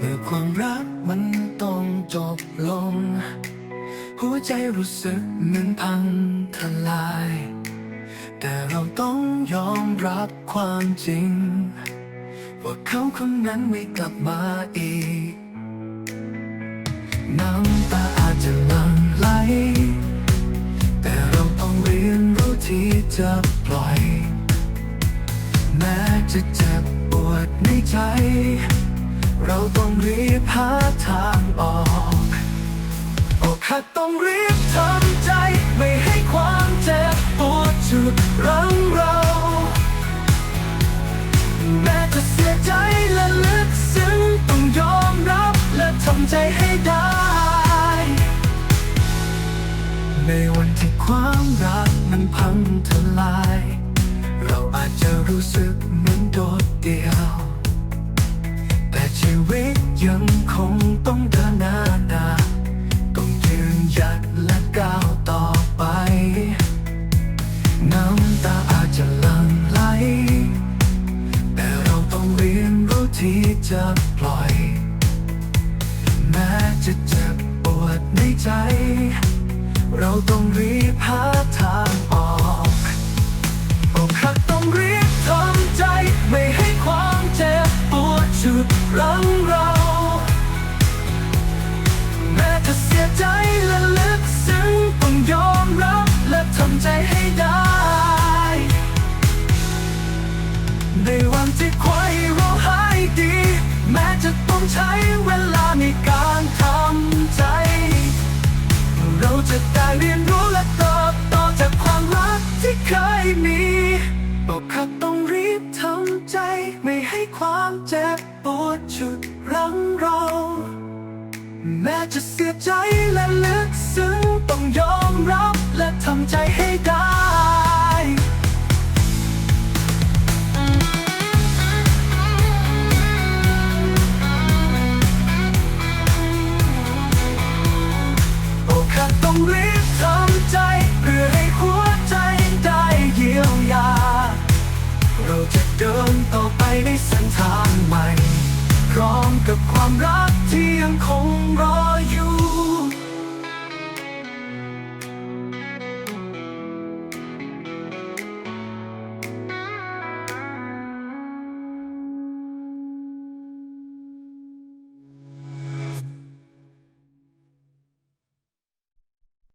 เมื่อความรักมันต้องจบลง หัวใจรู้สึกเหมือนพังทลาย แต่เราต้องยอมรับความจริง ว่าเขาคนนั้นไม่กลับมาอีก น้ำตาอาจจะหลั่งไหล แต่เราต้องเรียนรู้ที่จะปล่อย แม้จะเจ็บปวดในใจ เราต้องรีบหาทางออกอกหักต้องรีบทำใจ ไม่ให้ความเจ็บปวดจุดรั้งเรา แม้จะเสียใจและลึกซึ้งต้องยอมรับและทำใจให้ได้ ในวันที่ความรักมันพังทลาย เราอาจจะรู้สึก ยังคงต้องเดินหน้าหนาต้องยืนหยัดและก้าวต่อไป น้ำตาอาจจะหลั่งไหล แต่เราต้องเรียนรู้ที่จะปล่อย แม้จะเจ็บปวดในใจ เราต้องรีบหาทางออกอกหักต้องรีบทำใจไม่ให้ความเจ็บปวดฉุดรั้งเรา ใจและลึกซึ้งต้องยอมรับและทำใจให้ได้ ในวันที่ใครเราหายดี แม้จะต้องใช้เวลาในการทำใจ เราจะได้เรียนรู้และเติบโตจากความรักที่เคยมีบอกหักต้องรีบทำใจ ไม่ให้ความเจ็บปวดฉุดรั้งเรา แม้จะเสียใจและลึกซึ้งต้องยอมรับและทำใจให้ได้ต้องรีบทำใจ เพื่อให้หัวใจได้เยียวยา เราจะเดินต่อไปในสันทาง พร้องกับความรักที่ยังคงรออยู่